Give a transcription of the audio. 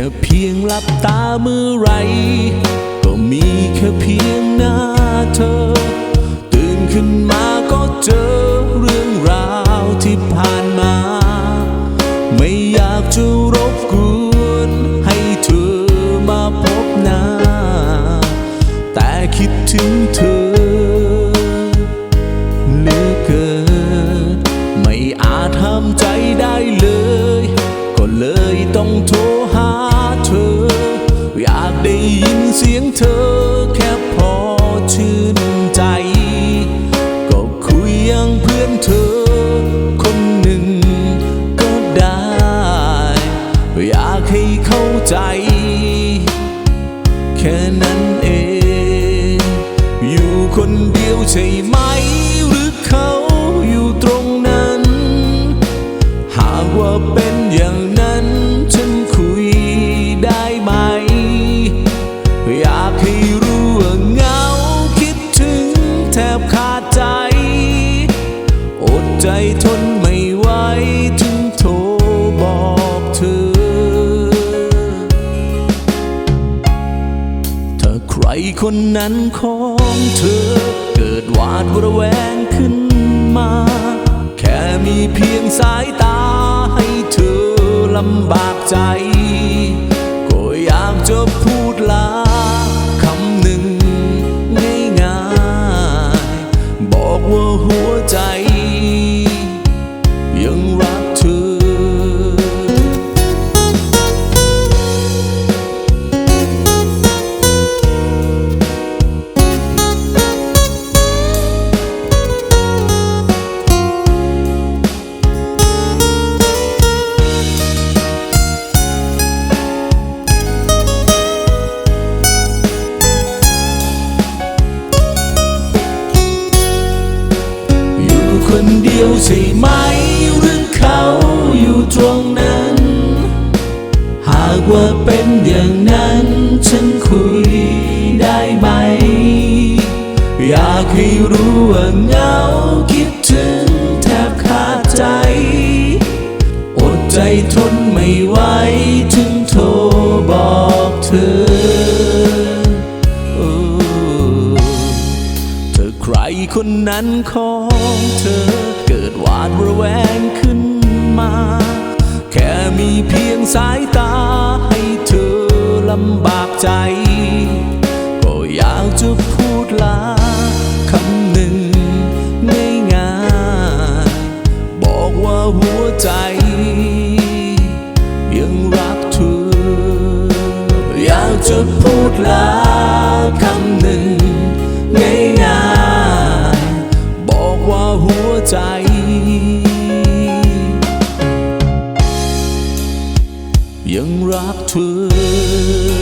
ค่เพียงหลับตาเมื่อไหรก็มีแค่เพียงหน้าเธอ ตื่นขึ้นมาก็เจอเรื่องราวที่ผ่านมา ไม่อยากจะรบกวนให้เธอมาพบหน้า แต่คิดถึงเธอเหลือเกิน ไม่อาจห้ามใจได้เลย ได้ยินเสียงเธอแค่พอชื่นใจ ก็คุยยังเพื่อนเธอคนหนึ่งก็ได้ อยากให้เข้าใจ แค่นั้นเอง อยู่คนเดียวใช่ไหม ทบขาดใจ อดใจทนไม่ไหวถึงโทรบอกเธอ ถ้าใครคนนั้นของเธอ เกิดหวาดระแวงขึ้นมา แค่มีเพียงสายตาให้เธอลำบากใจ ก็อยากจะ คนเดียวใช่ไหมหรือเขาอยู่ตรงนั้น หากว่าเป็นอย่างนั้นฉันคุยได้ไหม อยากให้รู้ว่าเหงาคิดถึงแทบขาดใจ อดใจทนไม่ไหวถึงโทรบอกเธอเอ คนนั้นของเธอ เกิดหวาดระแวงขึ้นมา แค่มีเพียงสายตาให้เธอลำบากใจ ก็อยากจะพูดลาคำหนึ่งง่ายๆบอกว่าหัวใจ ยังรักเธอ อยากจะพูดลา ใจ ยังรักเธอ